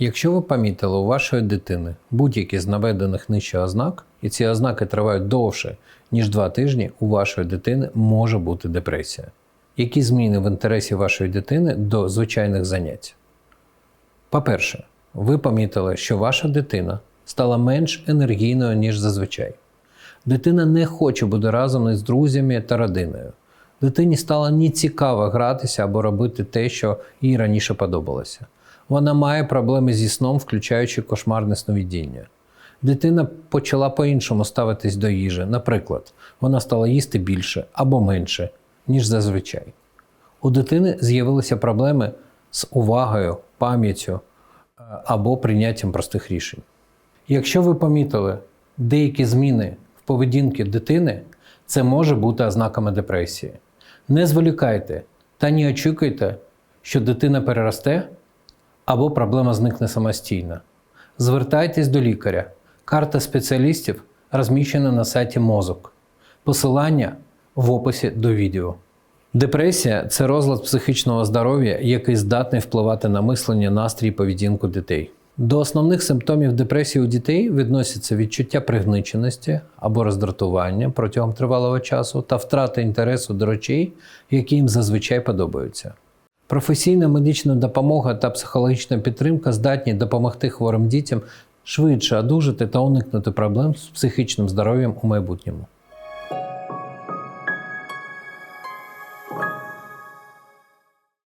Якщо ви помітили у вашої дитини будь-які з наведених нижче ознак, і ці ознаки тривають довше, ніж 2 тижні, у вашої дитини може бути депресія. Які зміни в інтересі вашої дитини до звичайних занять? По-перше, ви помітили, що ваша дитина стала менш енергійною, ніж зазвичай. Дитина не хоче бути разом із друзями та родиною. Дитині стало нецікаво гратися або робити те, що їй раніше подобалося. Вона має проблеми зі сном, включаючи кошмарне сновидіння. Дитина почала по-іншому ставитись до їжі. Наприклад, вона стала їсти більше або менше, ніж зазвичай. У дитини з'явилися проблеми з увагою, пам'яттю е, або прийняттям простих рішень. Якщо ви помітили деякі зміни в поведінці дитини, це може бути ознаками депресії. Не зволікайте та не очікуйте, що дитина переросте або проблема зникне самостійно. Звертайтесь до лікаря. Карта спеціалістів розміщена на сайті мозок. Посилання в описі до відео. Депресія це розлад психічного здоров'я, який здатний впливати на мислення, настрій поведінку дітей. До основних симптомів депресії у дітей відносяться відчуття пригниченості або роздратування протягом тривалого часу та втрата інтересу до речей, які їм зазвичай подобаються. Професійна медична допомога та психологічна підтримка здатні допомогти хворим дітям швидше одужати та уникнути проблем з психічним здоров'ям у майбутньому.